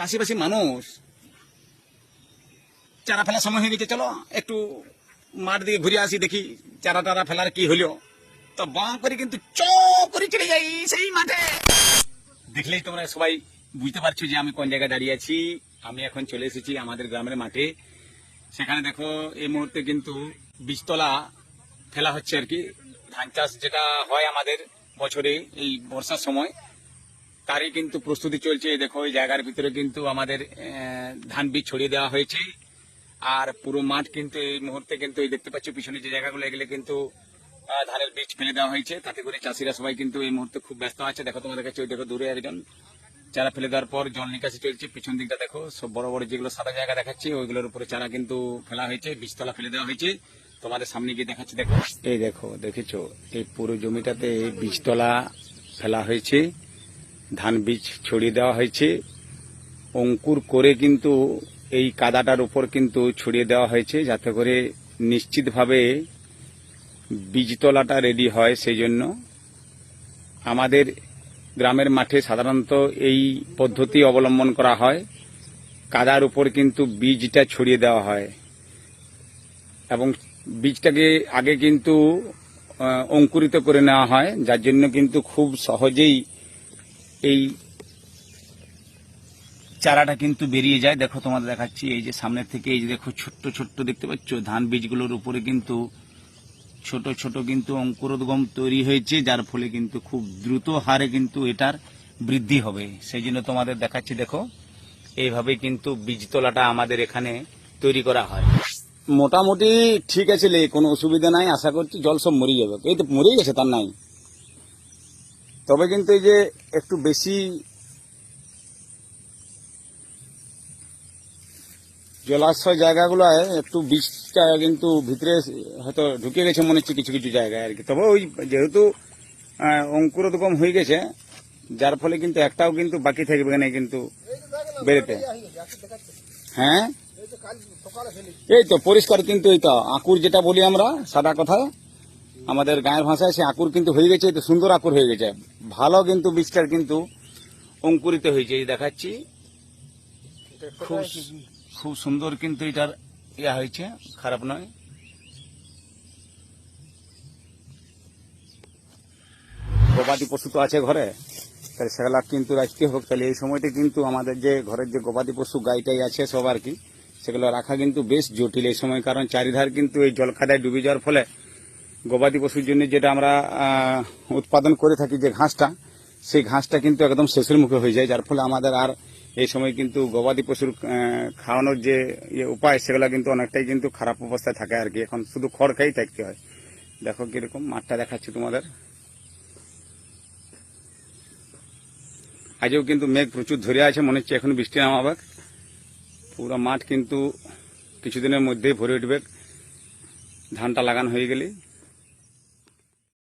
চাষিবাসী মানুষ, চারা ফেলার সময় হয়ে গেছে, চলো একটু মাঠ দিকে ঘুরে আসি, দেখি চারা টারা ফেলার কি হলো। তো বাঁ করে কিন্তু চ করে চলে যাই সেই মাঠে। দেখলেই তোমরা সবাই বুঝতে পারছ যে আমি কোন জায়গায় দাঁড়িয়ে আছি। আমি এখন চলে এসেছি আমাদের গ্রামের মাঠে। সেখানে দেখো, এই মুহূর্তে কিন্তু বীজতলা ফেলা হচ্ছে আর কি। ধান চাষ যেটা হয় আমাদের বছরে, এই বর্ষার সময়। তারই কিন্তু প্রস্তুতি চলছে। দেখো ওই জায়গার ভিতরে কিন্তু আমাদের ধান বীজ ছড়িয়ে দেওয়া হয়েছে। আর পুরো মাঠ কিন্তু এই মুহূর্তে কিন্তু এই দেখতে পাচ্ছ, পিছনে যে জায়গাগুলো, এগুলো কিন্তু ধানের বীজ ফেলে দেওয়া হয়েছে। তাতে করে চাষিরা সবাই কিন্তু এই মুহূর্তে খুব ব্যস্ত আছে। দেখো তোমাদের কাছে, ওই দেখো দূরে একজন, চারা ফেলে দেওয়ার পর জল নিকাশি চলছে। পিছন দিকটা দেখো, সব বড় বড় যেগুলো সাদা জায়গা দেখাচ্ছে, ওইগুলোর উপরে চারা কিন্তু ফেলা হয়েছে, বীজতলা ফেলে দেওয়া হয়েছে। তোমাদের সামনে গিয়ে দেখাচ্ছি, দেখো। এই দেখো, দেখেছ? এই পুরো জমিটাতে বীজতলা ফেলা হয়েছে। ধান বীজ ছড়িয়ে দেওয়া হয়েছে। অঙ্কুর করে কিন্তু এই কাদাটার উপর কিন্তু ছড়িয়ে দেওয়া হয়েছে যাতে করে নিশ্চিতভাবে বীজতলাটা রেডি হয় সেই জন্য আমাদের গ্রামের মাঠে সাধারণত এই পদ্ধতি অবলম্বন করা হয়। কাদার উপর কিন্তু বীজটা ছড়িয়ে দেওয়া হয়। এবং বীজটাকে আগে কিন্তু অঙ্কুরিত করে নেওয়া হয়। যার জন্য কিন্তু খুব সহজেই এই চারাটা কিন্তু বেরিয়ে যায়। দেখো তোমাদের দেখাচ্ছি, এই যে সামনের থেকে এই যে দেখো ছোট্ট ছোট্ট দেখতে পাচ্ছ, ধান বীজগুলোর উপরে কিন্তু ছোট ছোট কিন্তু অঙ্কুরোদ্গম তৈরি হয়েছে, যার ফলে কিন্তু খুব দ্রুত হারে কিন্তু এটার বৃদ্ধি হবে। সেই জন্য তোমাদের দেখাচ্ছি, দেখো, এইভাবে কিন্তু বীজতলাটা আমাদের এখানে তৈরি করা হয়। মোটামুটি ঠিক আছে কোনো অসুবিধা নাই, আশা করছি জল সব মরে যাবে। এই তো মরেই গেছে, তার নাই। তবে কিন্তু এই যে একটু বেশি জলাশয় জায়গাগুলোয় একটু বীজটা কিন্তু ভিতরে হয়তো ঢুকে গেছে মনে হচ্ছে কিছু কিছু জায়গায় আর কি। তবে ওই যেহেতু অঙ্কুরোদ্গম হয়ে গেছে, যার ফলে কিন্তু একটাও কিন্তু বাকি থাকবে না কিন্তু বেরোতে হ্যাঁ? এই তো পরিষ্কার কিন্তু এই তো, আকুর যেটা বলি আমরা, সাদা কথা আমাদের গায়ের ভাষায় সে আকুর কিন্তু হয়ে গেছে এই তো সুন্দর আকুর হয়ে গেছে। ভালো কিন্তু বীজটার কিন্তু অঙ্কুরিত হয়েছে, এই দেখাচ্ছি। খুব খুব সুন্দর কিন্তু এটার ইয়া হয়েছে, খারাপ নয়। গবাদি পশু তো আছে ঘরে, তাহলে সেগুলা কিন্তু রাখতে হোক তাহলে এই সময়টা কিন্তু আমাদের যে ঘরের যে গবাদি পশু গাইটাই আছে সব আর কি, সেগুলো রাখা কিন্তু বেশ জটিল এই সময়, কারণ চারিধার কিন্তু এই জলখাদায় ডুবে যাওয়ার ফলে গবাদি পশুর জন্য যেটা আমরা উৎপাদন করে থাকি যে ঘাসটা, সেই ঘাসটা কিন্তু একদম শেষের মুখে হয়ে যায়। যার ফলে আমাদের আর এই সময় কিন্তু গবাদি পশুর খাওয়ানোর যে ইয়ে উপায়, সেগুলো কিন্তু অনেকটাই কিন্তু খারাপ অবস্থায় থাকে আর কি। এখন শুধু খড় খাই থাকতে হয়। দেখো কীরকম মাঠটা দেখাচ্ছি তোমাদের। আজও কিন্তু মেঘ প্রচুর ধরে আছে, মনে হচ্ছে এখন বৃষ্টি নামাবে। পুরো মাঠ কিন্তু কিছুদিনের মধ্যেই ভরে উঠবে। ধানটা লাগানো হয়ে গেলে